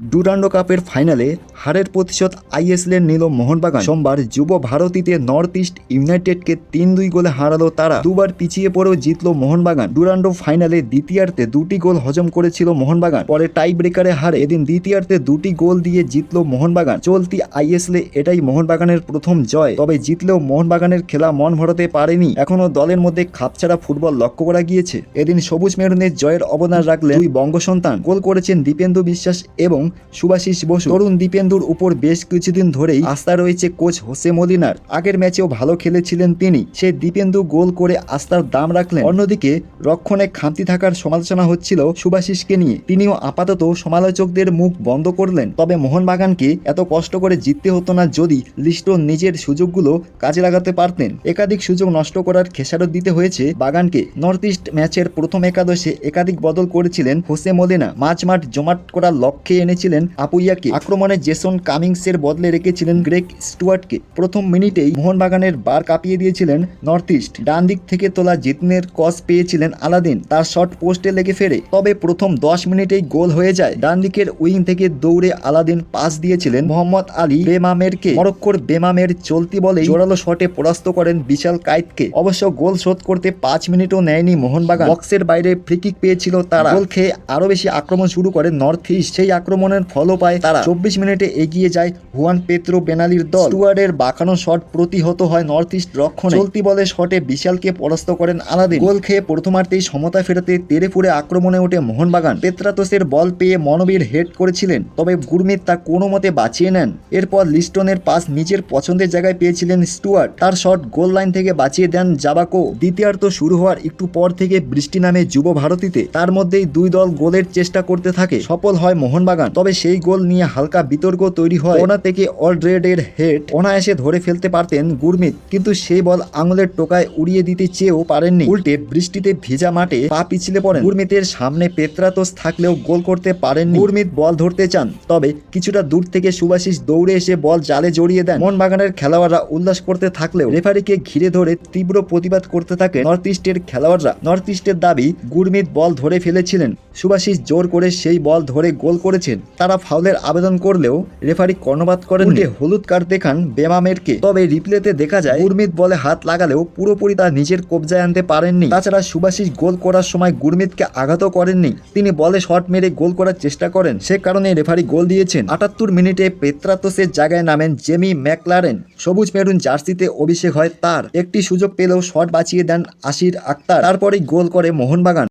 ডুরান্ডো কাপের ফাইনালে হারের প্রতিশোধ আইএসএলের নিল মোহনবাগান। সোমবার যুব ভারতীতে নর্থ ইস্ট ইউনাইটেডকে তিন দুই গোলে হারালো তারা। দুবার পিছিয়ে পড়েও জিতলো মোহনবাগান। ডুরান্ডো ফাইনালে দ্বিতীয়ার্ধে দুটি গোল হজম করেছিল মোহনবাগান। পরে টাই ব্রেকারে হারে এদিন দ্বিতীয়ার্ধে দুটি গোল দিয়ে জিতল মোহনবাগান। চলতি আইএসএলে এটাই মোহনবাগানের প্রথম জয়। তবে জিতলেও মোহনবাগানের খেলা মন ভরাতে পারেনি। এখনও দলের মধ্যে খাপছাড়া ফুটবল লক্ষ্য করা গিয়েছে। এদিন সবুজ মেরুনের জয়ের অবদান রাখলেন দুই বঙ্গ সন্তান গোল করেছেন দীপেন্দু বিশ্বাস এবং সুভাষিস বসু। তরুণ দীপেন্দুর উপর বেশ কিছুদিন ধরেই আস্থা রয়েছে কোচ হোসে মলিনার। আগের ম্যাচেও ভালো খেলেছিলেন তিনি। সে দীপেন্দু গোল করে আস্থার দাম রাখলেন। অন্যদিকে রক্ষণে খামতি থাকার সমালোচনা হচ্ছিল সুভাষিসকে নিয়ে। তিনিও আপাতত সমালোচকদের মুখ বন্ধ করলেন। তবে মোহনবাগানকে এত কষ্ট করে জিততে হতো না যদি লিস্টো নিজের সুযোগগুলো কাজে লাগাতে পারতেন। একাধিক সুযোগ নষ্ট করার খেসারত দিতে হয়েছে বাগানকে। নর্থ ইস্ট ম্যাচের প্রথম একাদশে একাধিক বদল করেছিলেন হোসে মাঝ মাঠ জমাট করার লক্ষ্যে এনেছিলেন আপুইয়াকে। আক্রমণে জেসন কামিংসের বদলে রেখেছিলেন গ্রেগ স্টুয়ার্টকে। প্রথম মিনিটেই মোহনবাগানের বার কাঁপিয়ে দিয়েছিলেন নর্থ ইস্ট। ডান দিক থেকে তোলা জিতনের কস পেয়েছিলেন আলাদিন। তার শট পোস্টে লেগে ফেরে। তবে প্রথম দশ মিনিটেই গোল হয়ে যায়। ডান দিকের উইং থেকে দৌড়ে আলাদিন পাস দিয়েছিলেন মোহাম্মদ আলী বেমামেরকে। মরক্কোর বেমামের চলতি বলে জোরালো শটে পরাস্ত করেন বিশাল কাইতকে। অবশ্য গোল শোধ করতে পাঁচ মিনিটও নেয়নি মোহনবাগান। বক্সের বাইরে ফ্রিকিক পেয়েছিল তারা। গোল খেয়ে আরও বেশি আক্রমণ শুরু করে নর্থ ইস্ট। সেই আক্রমণের ফলও পায় তারা। চব্বিশ মিনিটে এগিয়ে যায় হুয়ান পেত্রো বেনালির দল। স্টুয়ার্ডের বাঁকানো শট প্রতিহত হয় নর্থ ইস্ট রক্ষণে। চলতি বলে শটে বিশালকে পরাস্ত করেন আলাদিন। গোল খেয়ে প্রথমার্ধেই সমতা ফেরাতে তেরে ফুরে আক্রমণে ওঠে মোহনবাগান। পেত্রাতোসের বল পেয়ে মনবীর হেড করেছিলেন, তবে গুরমিত তা কোনো মতে বাঁচিয়ে নেন। এরপর লিস্টনের পাস নিজের পছন্দের জায়গায় পেয়েছিলেন স্টুয়ার্ট। তার শট গোল লাইন থেকে বাঁচিয়ে দেন জাবাকো। দ্বিতীয়ার্ধ শুরু হওয়ার একটু পর থেকে বৃষ্টি নামে যুব ভারতীতে। তার মধ্যেই দুই দল গোলের চেষ্টা করতে থাকে। সফল হয় মোহনবাগান। তবে সেই গোল নিয়ে হালকা বিতর্ক তৈরি হয়। ওনা থেকে অলরেডের হেড অনায়াসে ধরে ফেলতে পারতেন গুরমিত, কিন্তু সেই বল আঙুলের টোকায় উড়িয়ে দিতে চেয়েও পারেননি। উল্টে বৃষ্টিতে ভেজা মাঠে পা পিছলে পড়েন। গুরমিতের সামনে পেত্রাতোস থাকলেও গোল করতে পারেননি। গুরমিত বল ধরতে চান, তবে কিছুটা দূর থেকে সুভাষিস দৌড়ে এসে বল জালে জড়িয়ে দেন। মোহনবাগানের খেলোয়াড়রা উল্লাস করতে থাকলেও রেফারিকে ঘিরে ধরে তীব্র প্রতিবাদ করতে থাকে নর্থ ইস্টের খেলোয়াড়রা। নর্থ ইস্টের দাবি, গুরমিত বল ধরে ফেলেছিলেন। সুভাষিস জোর করে সেই বল ধরে গোল করেছেন। তারা ফাউলের আবেদন করলেও রেফারি কর্ণপাত করেন হলুদ কার্ড দেখান বেমামেরকে। তবে রিপ্লেতে দেখা যায় গুরমিত বলে হাত লাগালেও পুরোপুরি তা নিজের কবজায় আনতে পারেননি। তাছাড়া সুভাষিস গোল করার সময় গুরমিতকে আঘাতও করেননি। তিনি বলে শট মেরে গোল করার চেষ্টা করেন। সে কারণে রেফারি গোল দিয়েছেন। আটাত্তর মিনিটে পেত্রাতোসের জায়গায় নামেন জেমি ম্যাকলারেন। সবুজ মেরুন জার্সিতে অভিষেক হয় তার। একটি সুযোগ পেলেও শট বাঁচিয়ে দেন আশির আক্তার। তারপরেই গোল করে মোহনবাগান।